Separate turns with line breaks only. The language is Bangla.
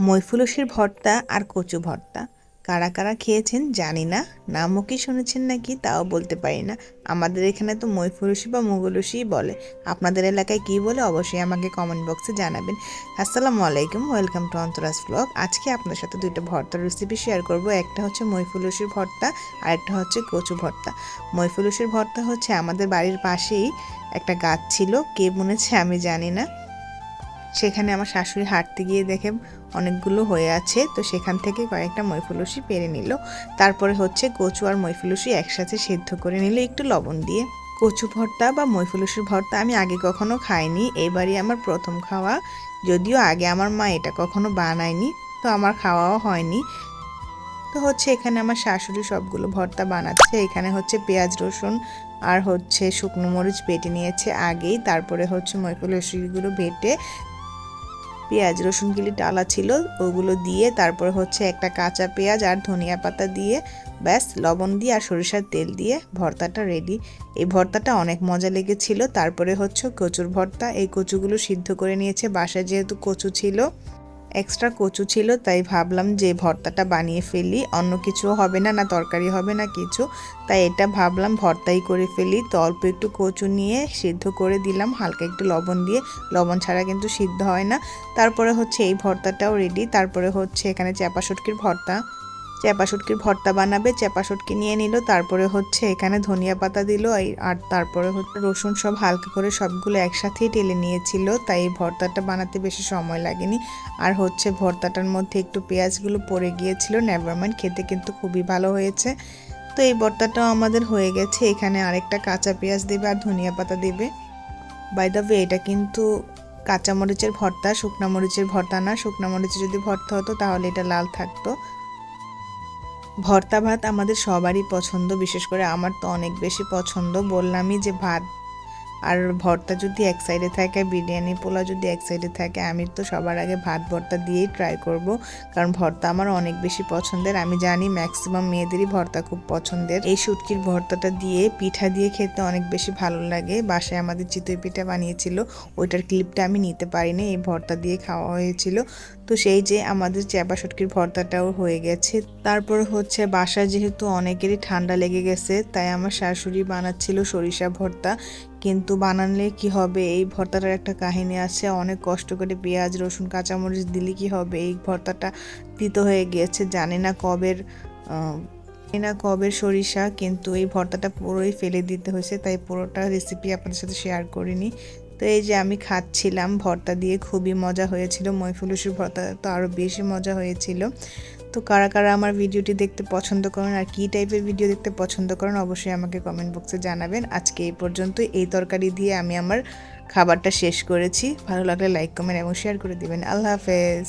মৈফুলসির ভর্তা আর কচু ভর্তা। কারা কারা খেয়েছেন জানি না, নামও কি শুনেছেন নাকি তাও বলতে পারি না। আমাদের এখানে তো মৈফুলসি বা মুগলসিই বলে। আপনাদের এলাকায় কি বলে অবশ্যই আমাকে কমেন্ট বক্সে জানাবেন। আসসালামু আলাইকুম ওয়েলকাম টু অন্তরাজ ব্লগ আজকে আপনার সাথে দুইটা ভর্তার রেসিপি শেয়ার করব। একটা হচ্ছে মৈফুলসির ভর্তা, আর একটা হচ্ছে কচু ভর্তা। মৈফুলসির ভর্তা হচ্ছে আমাদের বাড়ির পাশেই একটা গাছ ছিল, কে বুনেছে আমি জানি না। সেখানে আমার শাশুড়ি হাঁটতে গিয়ে দেখে অনেকগুলো হয়ে আছে, তো সেখান থেকে কয়েকটা মৈফুলসি পেরে নিল। তারপরে হচ্ছে কচু আর মৈফুলসি একসাথে সেদ্ধ করে নিল একটু লবণ দিয়ে। কচু ভর্তা বা মৈফুলসির ভর্তা আমি আগে কখনো খাইনি, এবারই আমার প্রথম খাওয়া। যদিও আগে আমার মা এটা কখনো বানায়নি, তো আমার খাওয়াও হয়নি। তো হচ্ছে এখানে আমার শাশুড়ি সবগুলো ভর্তা বানাচ্ছে, এখানে হচ্ছে পেঁয়াজ, রসুন আর হচ্ছে শুকনো মরিচ বেটে নিয়েছে আগেই। তারপরে হচ্ছে মৈফুলসিগুলো বেটে পেঁয়াজ, রসুন, গিলি, ডালা ছিল, ওগুলো দিয়ে তারপর হচ্ছে একটা কাঁচা পেঁয়াজ আর ধনিয়া পাতা দিয়ে ব্যাস লবণ দিয়ে আর সরিষার তেল দিয়ে ভর্তাটা রেডি এই ভর্তাটা অনেক মজা লেগেছিল। তারপরে হচ্ছে কচুর ভর্তা। এই কচুগুলো সিদ্ধ করে নিয়েছে। বাসায় যেহেতু কচু ছিল এক্সট্রা কচু ছিল, তাই ভাবলাম যে ভর্তাটা বানিয়ে ফেলি। অন্য কিছু হবে না না তরকারি হবে না কিছু। তাই এটা ভাবলাম ভর্তাই করে ফেলি। তো অল্প একটু কচু নিয়ে সিদ্ধ করে দিলাম, হালকা একটু লবণ দিয়ে। লবণ ছাড়া কিন্তু সিদ্ধ হয় না। তারপরে হচ্ছে এই ভর্তাটাও রেডি তারপরে হচ্ছে এখানে চাপা শুটকির ভর্তা। চেপা শুটকির ভর্তা বানাবে চেপা শুটকি নিয়ে নিল, তারপরে হচ্ছে এখানে ধনিয়া পাতা দিল আর তারপরে হচ্ছে রসুন সব হালকা করে সবগুলো একসাথেই টেলে নিয়েছিল, তাই এই ভর্তাটা বানাতে বেশি সময় লাগেনি। আর হচ্ছে ভর্তাটার মধ্যে একটু পেঁয়াজগুলো পড়ে গিয়েছিল নেভারম্যান্ড খেতে কিন্তু খুবই ভালো হয়েছে। তো এই ভর্তাটাও আমাদের হয়ে গেছে, এখানে আরেকটা কাঁচা পেঁয়াজ দেবে আর ধনিয়া পাতা দেবে। বাই দ্য ওয়ে এটা কিন্তু কাঁচা মরিচের ভর্তা, শুকনা মরিচের ভর্তা না, শুকনা মরিচের যদি ভর্তা হতো তাহলে এটা লাল থাকতো। ভর্তা ভাত আমাদের সবারই পছন্দ, বিশেষ করে আমার তো অনেক বেশি পছন্দ। বললামই যে ভাত আর ভর্তা যদি এক সাইডে থাকে, বিরিয়ানি পোলা যদি এক সাইডে থাকে, আমি তো সবার আগে ভাত, ভর্তা দিয়েই ট্রাই করব। কারণ ভর্তা আমার অনেক বেশি পছন্দের। আমি জানি ম্যাক্সিমাম মেয়েদেরই ভর্তা খুব পছন্দের। এই শুটকির ভর্তাটা দিয়ে পিঠা দিয়ে খেতে অনেক বেশি ভালো লাগে। বাসায় আমাদের চিতই পিঠা বানিয়েছিল। ওইটার ক্লিপটা আমি নিতে পারিনি। এই ভর্তা দিয়ে খাওয়া হয়েছিল। তো সেই যে আমাদের চ্যাপা শুটকির ভর্তাটাও হয়ে গেছে। তারপর হচ্ছে বাসায় যেহেতু অনেকেরই ঠান্ডা লেগে গেছে, তাই আমার শাশুড়ি বানাচ্ছিল সরিষা ভর্তা। কিন্তু বানালে কি হবে? এই ভর্তাটার একটা কাহিনী আছে, অনেক কষ্ট করে পেঁয়াজ, রসুন, কাঁচামরিচ দিলে কি হবে? এই ভর্তাটা তিতো হয়ে গিয়েছে, জানি না কবের না কবের সরিষা, কিন্তু এই ভর্তাটা পুরোই ফেলে দিতে হয়েছে, তাই পুরোটা রেসিপি আপনাদের সাথে শেয়ার করিনি। তো এই যে আমি খাচ্ছিলাম, ভর্তা দিয়ে খুবই মজা হয়েছিল। মৈফুলুসির ভর্তা তো আরও বেশি মজা হয়েছিল। তো কারা কারা আমার ভিডিওটি দেখতে পছন্দ করেন আর কী টাইপের ভিডিও দেখতে পছন্দ করেন, অবশ্যই আমাকে কমেন্ট বক্সে জানাবেন। আজকে এই পর্যন্ত এই তরকারি দিয়ে আমি আমার খাবারটা শেষ করেছি। ভালো লাগলে লাইক কমেন্ট এবং শেয়ার করে দেবেন। আল্লাহ হাফেজ।